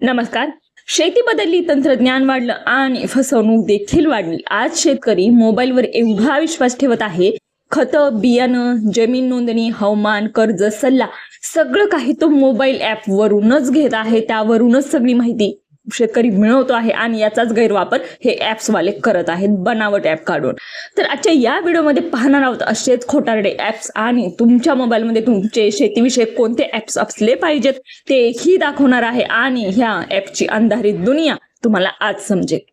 नमस्कार. शेती बदलली तंत्रज्ञान वाढलं आणि फसवणूक देखील वाढली. आज शेतकरी मोबाईलवर एवढा विश्वास ठेवत आहे खत बियाणं जमीन नोंदणी हवामान कर्ज सल्ला सगळं काही तो मोबाईल ऍप वरूनच घेत आहे त्यावरूनच सगळी माहिती शेतकरी मिळवतो आहे आणि याचाच गैरवापर हे ऍप्स वाले करत आहेत बनावट ऍप काढून. तर आजच्या या व्हिडिओमध्ये पाहणार आहोत असेच खोटारडे ऍप्स आणि तुमच्या मोबाईलमध्ये तुमचे शेतीविषयक कोणते ऍप्स असले पाहिजेत तेही दाखवणार आहे आणि ह्या ॲपची अंधारी दुनिया तुम्हाला आज समजेल.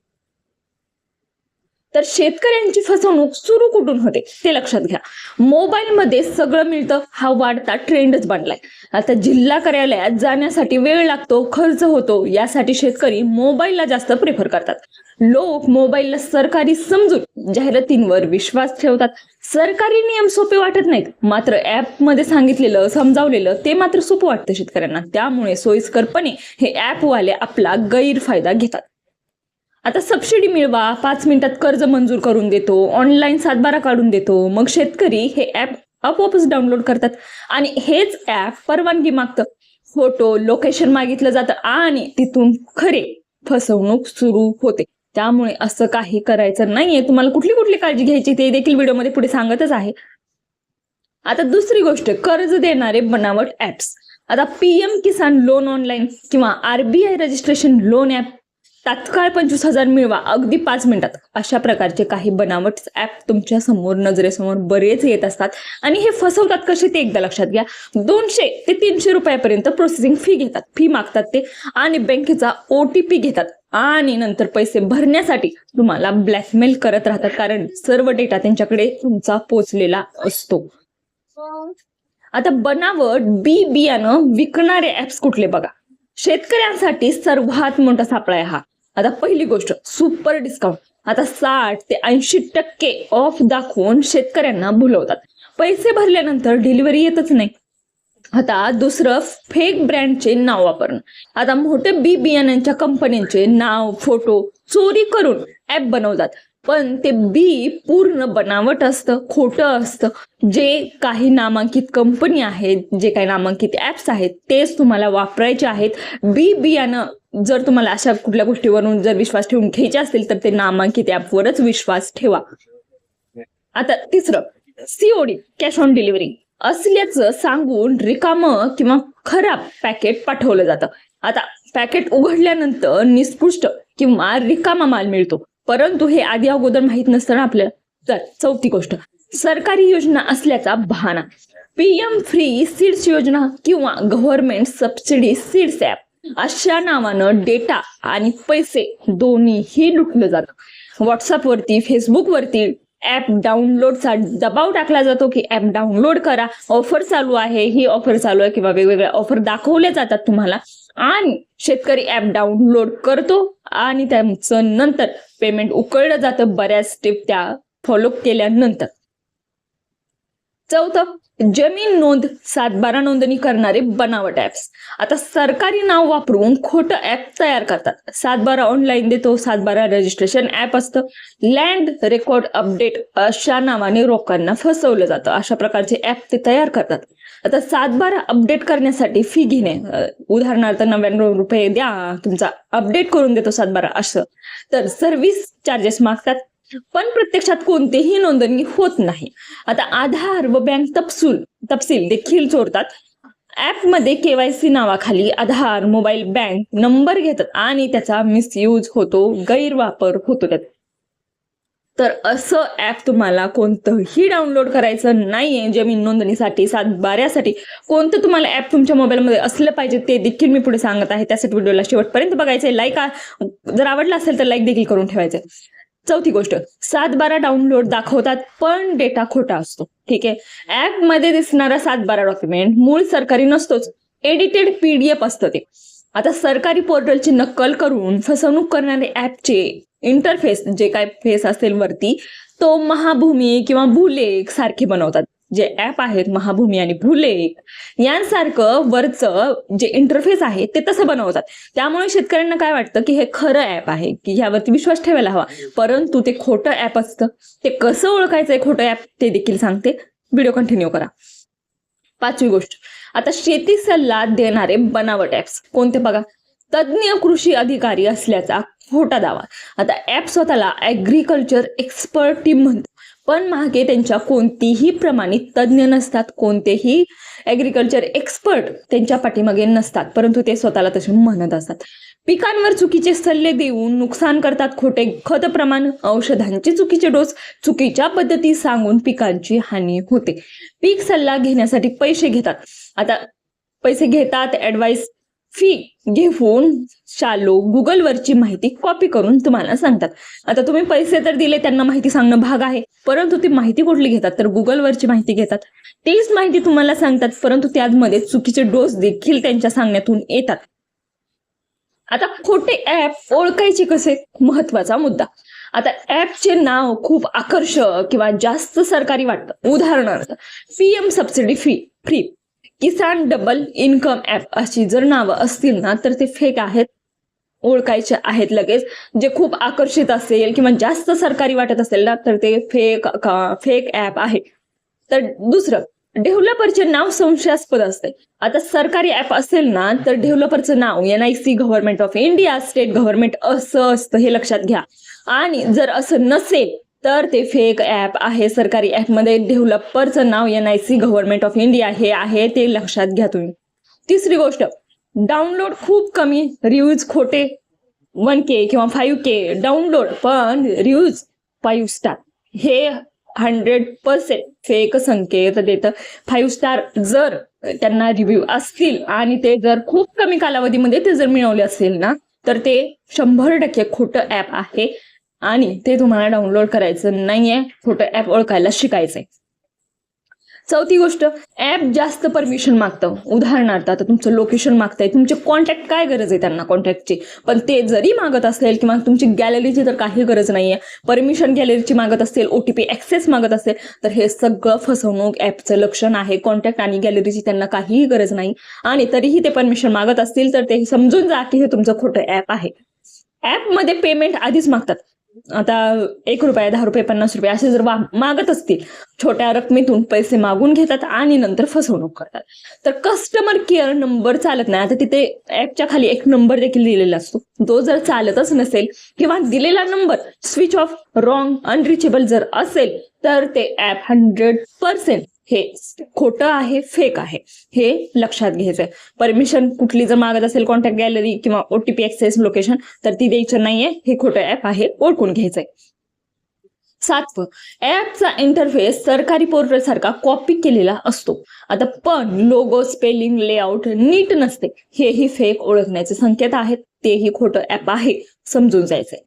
तर शेतकऱ्यांची फसवणूक सुरू कुठून होते ते लक्षात घ्या. मोबाईलमध्ये सगळं मिळतं हा वाढता ट्रेंडच बनलाय. आता जिल्हा कार्यालयात जाण्यासाठी वेळ लागतो खर्च होतो यासाठी शेतकरी मोबाईलला जास्त प्रेफर करतात. लोक मोबाईलला सरकारी समजून जाहिरातींवर विश्वास ठेवतात. सरकारी नियम सोपे वाटत नाहीत. मात्र ऍपमध्ये सांगितलेलं समजावलेलं ते मात्र सोपं वाटतं शेतकऱ्यांना. त्यामुळे सोयीस्करपणे हे ऍप वाले आपला गैरफायदा घेतात. आता सबसिडी मिळवा पाच मिनिटात कर्ज मंजूर करून देतो ऑनलाईन सातबारा काढून देतो. मग शेतकरी हे ऍप आपोआपच डाउनलोड करतात. आणि हेच ऍप परवानगी मागतं. फोटो लोकेशन मागितलं जातं आणि तिथून खरे फसवणूक सुरू होते. त्यामुळे असं काही करायचं नाहीये. तुम्हाला कुठली कुठली काळजी घ्यायची ते देखील व्हिडिओमध्ये पुढे सांगतच आहे. आता दुसरी गोष्ट कर्ज देणारे बनावट ऍप्स आता पीएम किसान लोन ऑनलाईन किंवा आरबीआय रजिस्ट्रेशन लोन ऍप तात्काळ पंचवीस हजार मिळवा. अगदी पाच मिनिटात. अशा प्रकारचे काही बनावट ऍप तुमच्यासमोर नजरेसमोर बरेच येत असतात. आणि हे फसवतात कसे ते एकदा लक्षात घ्या. दोनशे ते तीनशे रुपयापर्यंत प्रोसेसिंग फी घेतात. फी मागतात ते आणि बँकेचा ओ टी पी घेतात. आणि नंतर पैसे भरण्यासाठी तुम्हाला ब्लॅकमेल करत राहतात. कारण सर्व डेटा त्यांच्याकडे तुमचा पोचलेला असतो. आता बनावट बी बियाणं विकणारे ऍप्स कुठले बघा. शेतकऱ्यांसाठी सर्वात मोठा सापळा आहे हा. आता पहिली गोष्ट सुपर डिस्काउंट आता साठ ते ऐंशी टक्के ऑफ दाखवून शेतकऱ्यांना भुलवतात पैसे भरल्यानंतर डिलिव्हरी येतच नाही. आता दुसरं फेक ब्रँडचे नाव वापरणं. आता मोठे बी बियाण्यांच्या कंपन्यांचे नाव फोटो चोरी करून ऍप बनवतात. पण ते बी पूर्ण बनावट असतं खोटं असतं. जे काही नामांकित कंपनी आहेत जे काही नामांकित ऍप्स आहेत तेच तुम्हाला वापरायचे आहेत. बी बियाणं जर तुम्हाला अशा कुठल्या गोष्टीवरून जर विश्वास ठेवून घ्यायचे असतील तर ते नामांकित ऍपवरच विश्वास ठेवा. आता तिसरं सीओडी कॅश ऑन डिलिव्हरी असल्याचं सांगून रिकामं किंवा खराब पॅकेट पाठवलं जातं. आता पॅकेट उघडल्यानंतर निस्पृष्ट किंवा रिकामा माल मिळतो. परंतु हे आधी अगोदर माहीत नसताना आपल्याला तर चौथी गोष्ट. सरकारी योजना असल्याचा बहाणा पीएम फ्री सीड्स योजना किंवा गव्हर्नमेंट सबसिडी सीड्स ऍप अशा नावानं डेटा आणि पैसे दोन्हीही लुटलं जातं. व्हॉट्सअपवरती फेसबुकवरती ऍप डाउनलोडचा दबाव टाकला जातो की ऍप डाउनलोड करा. ऑफर चालू आहे ही ऑफर चालू आहे किंवा वेगवेगळ्या ऑफर दाखवल्या जातात तुम्हाला. आणि शेतकरी ऍप डाउनलोड करतो आणि त्यांचं नंतर पेमेंट उकळलं जातं. बऱ्याच स्टेप त्या फॉलो केल्यानंतर. चौथं जमीन नोंद सातबारा नोंदणी करणारे बनावट ऍप्स आता सरकारी नाव वापरून खोटं ऍप तयार करतात. सातबारा ऑनलाईन देतो सातबारा रजिस्ट्रेशन ऍप असतं. लँड रेकॉर्ड अपडेट अशा नावाने लोकांना फसवलं जातं. अशा प्रकारचे ऍप ते तयार करतात. आता सातबारा अपडेट करण्यासाठी फी घेणे उदाहरणार्थ नव्याण्णव रुपये द्या तुमचा अपडेट करून देतो सातबारा असं. तर सर्व्हिस चार्जेस मागतात. पण प्रत्यक्षात कोणतीही नोंदणी होत नाही. आता आधार व बँक तपशील तपशील देखील चोरतात. ऍपमध्ये केवायसी नावाखाली आधार मोबाईल बँक नंबर घेतात आणि त्याचा मिसयूज होतो गैरवापर होतो त्यात. तर असं ऍप तुम्हाला कोणतंही डाउनलोड करायचं नाहीये जमीन नोंदणीसाठी सातबाऱ्यासाठी कोणतं तुम्हाला ऍप तुमच्या मोबाईलमध्ये असलं पाहिजे ते देखील मी पुढे सांगत आहे. त्यासाठी व्हिडिओला शेवटपर्यंत बघायचं लाईक जर आवडला असेल तर लाईक देखील करून ठेवायचं चौथी गोष्ट सात बारा डाउनलोड दाखवतात पण डेटा खोटा असतो. ठीक आहे? ऍपमध्ये दिसणारा सात बारा डॉक्युमेंट मूळ सरकारी नसतोच. एडिटेड पीडीएफ असतं ते. आता सरकारी पोर्टलची नक्कल करून फसवणूक करणारे ऍपचे इंटरफेस जे काय फेस असेल वरती तो महाभूमी किंवा भूलेख सारखे बनवतात. जे ऍप आहेत महाभूमी आणि भूलेख यांसारखं वरचं जे इंटरफेस आहे ते तसं बनवतात. त्यामुळे शेतकऱ्यांना काय वाटतं की हे खरं ऍप आहे की ह्यावरती विश्वास ठेवायला हवा. परंतु ते खोटं ऍप असतं. ते कसं ओळखायचं आहे खोटं ऍप ते देखील सांगते. व्हिडिओ कंटिन्यू करा. पाचवी गोष्ट. आता शेती सल्ला देणारे बनावट ऍप्स कोणते बघा? तज्ज्ञ कृषी अधिकारी असल्याचा खोटा दावा. आता ऍप स्वतःला ॲग्रिकल्चर एक्सपर्ट टीम म्हणतो पण मागे त्यांच्या कोणतीही प्रमाणित तज्ज्ञ नसतात कोणतेही ॲग्रिकल्चर एक्सपर्ट त्यांच्या पाठीमागे नसतात परंतु ते स्वतःला तसे म्हणत असतात. पिकांवर चुकीचे सल्ले देऊन नुकसान करतात खोटे खत प्रमाण औषधांचे चुकीचे डोस चुकीच्या पद्धती सांगून पिकांची हानी होते. पीक सल्ला घेण्यासाठी पैसे घेतात. आता पैसे घेतात ॲडवाईस फी घेऊन शालो गुगलवरची माहिती कॉपी करून तुम्हाला सांगतात. आता तुम्ही पैसे तर दिले त्यांना माहिती सांगणं भाग आहे परंतु ती माहिती कुठली घेतात? तर गुगलवरची माहिती घेतात. तीच माहिती तुम्हाला सांगतात परंतु त्यामध्ये चुकीचे डोस देखील त्यांच्या सांगण्यातून येतात. आता खोटे ऍप ओळखायचे कसे? महत्त्वाचा मुद्दा. आता ऍपचे नाव खूप आकर्षक किंवा जास्त सरकारी वाटतं. उदाहरणार्थ PM subsidy fee free Kisan double income app अशी जर नावं असतील ना तर ते फेक आहेत ओळखायचे आहेत लगेच. जे खूप आकर्षित असेल किंवा जास्त सरकारी वाटत असेल ना तर ते फेक फेक ऍप आहे. तर दुसरं डेव्हलपरचे नाव संशयास्पद असते. आता सरकारी ऍप असेल ना तर डेव्हलपरचं नाव N I C government of India state government असं असतं हे लक्षात घ्या. आणि जर असं नसेल तर ते फेक ऍप आहे. सरकारी ऍपमध्ये डेव्हलपरचं नाव N I C government of India हे आहे ते लक्षात घ्या तुम्ही. तिसरी गोष्ट डाउनलोड खूप कमी रिव्ह्यूज खोटे वन के किंवा फाईव्ह के डाउनलोड पण रिव्ह्यूज फाईव्ह स्टार हे हंड्रेड पर्सेंट फेक संकेत देतं. फाईव्ह स्टार जर त्यांना रिव्ह्यू असतील आणि ते जर खूप कमी कालावधीमध्ये ते जर मिळवले असेल ना तर ते शंभर टक्के खोटं ऍप आहे. आणि ते तुम्हाला डाउनलोड करायचं नाहीये. खोटं ऍप ओळखायला शिकायचंय. चौथी गोष्ट ऍप जास्त परमिशन मागतं. उदाहरणार्थ आता तुमचं लोकेशन मागतंय. तुमचे कॉन्टॅक्ट काय गरज आहे त्यांना कॉन्टॅक्टची पण ते जरी मागत असेल किंवा तुमची गॅलरीची तर काही गरज नाहीये. परमिशन गॅलरीची मागत असेल ओटीपी ऍक्सेस मागत असेल तर हे सगळं फसवणूक ऍपचं लक्षण आहे. कॉन्टॅक्ट आणि गॅलरीची त्यांना काहीही गरज नाही. आणि तरीही ते परमिशन मागत असतील तर ते समजून जा की हे तुमचं खोटं ऍप आहे. ऍपमध्ये पेमेंट आधीच मागतात. आता एक रुपये दहा रुपये पन्नास रुपये असे जर मागत असतील छोट्या रकमेतून पैसे मागून घेतात आणि नंतर फसवणूक करतात. तर कस्टमर केअर नंबर चालत नाही. आता तिथे ऍपच्या खाली एक नंबर देखील दिलेला असतो. तो जर चालतच नसेल किंवा दिलेला number switch off wrong unreachable जर असेल तर ते ऍप हंड्रेड पर्सेंट हे खोटं आहे फेक आहे. हे लक्षात घ्यायचंय. परमिशन कुठली जर मागत असेल कॉन्टॅक्ट गॅलरी किंवा ओटीपी ऍक्सेस लोकेशन तर ती द्यायचं नाहीये. हे खोटं ऍप आहे ओळखून घ्यायचंय. सातवं ऍपचा इंटरफेस सरकारी पोर्टल सारखा कॉपी केलेला असतो. आता पण लोगो स्पेलिंग लेआउट नीट नसते. हेही फेक ओळखण्याचे संकेत आहेत. तेही खोटं ऍप आहे समजून जायचंय.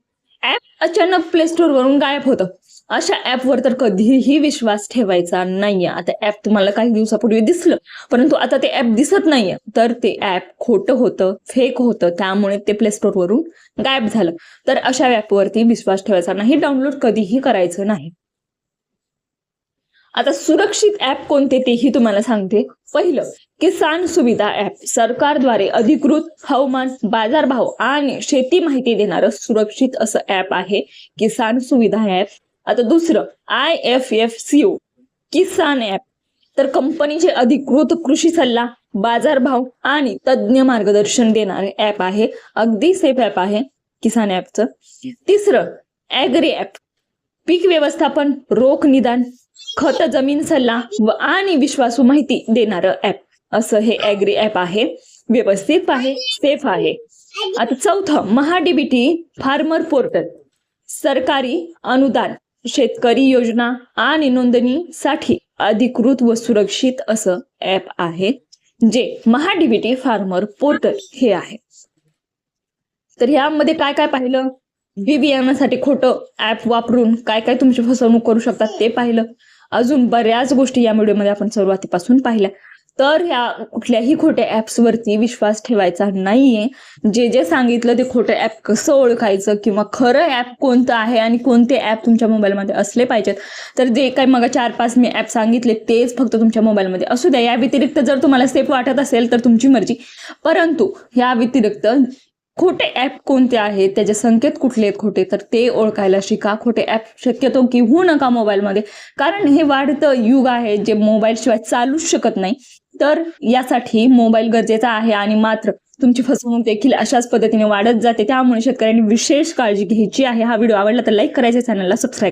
ऍप अचानक प्ले स्टोर वरून गायब होतं. अशा ऍपवर तर कधीही विश्वास ठेवायचा नाहीये. आता ऍप तुम्हाला काही दिवसापूर्वी दिसलं परंतु आता ते ऍप दिसत नाहीये. तर ते ऍप खोटं होतं फेक होतं त्यामुळे ते प्ले स्टोर वरून गायब झालं. तर अशा ऍपवरती विश्वास ठेवायचा नाही डाउनलोड कधीही करायचं नाही. आता सुरक्षित ऍप कोणते तेही तुम्हाला सांगते. पहिलं किसान सुविधा ऍप सरकारद्वारे अधिकृत हवामान बाजारभाव आणि शेती माहिती देणारं सुरक्षित असं ऍप आहे किसान सुविधा ऍप आता दुसरं I F F C O Kisan app तर कंपनीचे अधिकृत कृषी सल्ला बाजारभाव आणि तज्ज्ञ मार्गदर्शन देणारे ऍप आहे. अगदी सेफ ऍप आहे किसान ॲपचं तिसरं ॲग्री ॲप पीक व्यवस्थापन रोख निदान खत जमीन सल्ला व आणि विश्वासू माहिती देणारं ऍप असं हे ॲग्री ॲप आहे. व्यवस्थित आहे सेफ आहे. आता चौथं महाडीबीटी फार्मर पोर्टल सरकारी अनुदान. शेतकरी योजना आणि नोंदणीसाठी अधिकृत व सुरक्षित असं ऍप आहे जे महाडीबीटी फार्मर पोर्टल हे आहे. तर यामध्ये काय काय पाहिलं? बी बियाण्यासाठी खोटं ऍप वापरून काय काय तुमची फसवणूक करू शकतात ते पाहिलं. अजून बऱ्याच गोष्टी या व्हिडिओमध्ये आपण सुरुवातीपासून पाहिल्या. तर ह्या कुठल्याही खोट्या ॲप्सवरती विश्वास ठेवायचा नाहीये. जे जे सांगितलं ते खोटं ऍप कसं ओळखायचं किंवा खरं ऍप कोणतं आहे आणि कोणते ऍप तुमच्या मोबाईलमध्ये असले पाहिजेत. तर जे काही मग चार पाच मी ऍप सांगितले तेच फक्त तुमच्या मोबाईलमध्ये असू द्या. या व्यतिरिक्त जर तुम्हाला सेफ वाटत असेल तर तुमची मर्जी. परंतु या व्यतिरिक्त खोटे ऍप कोणते आहेत? त्याचे संकेत कुठले आहेत खोटे? तर ते ओळखायला शिका. खोटे ऍप शक्यतो घेऊ नका मोबाईलमध्ये कारण हे वाढतं युग आहे जे मोबाईल शिवाय चालूच शकत नाही. तर यासाठी मोबाईल गरजेचा आहे आणि मात्र तुमची फसवणूक देखील अशाच पद्धतीने वाढत जाते. त्यामुळे शेतकऱ्यांनी विशेष काळजी घ्यायची आहे. हा व्हिडिओ आवडला तर लाईक करायचा चॅनलला सबस्क्राईब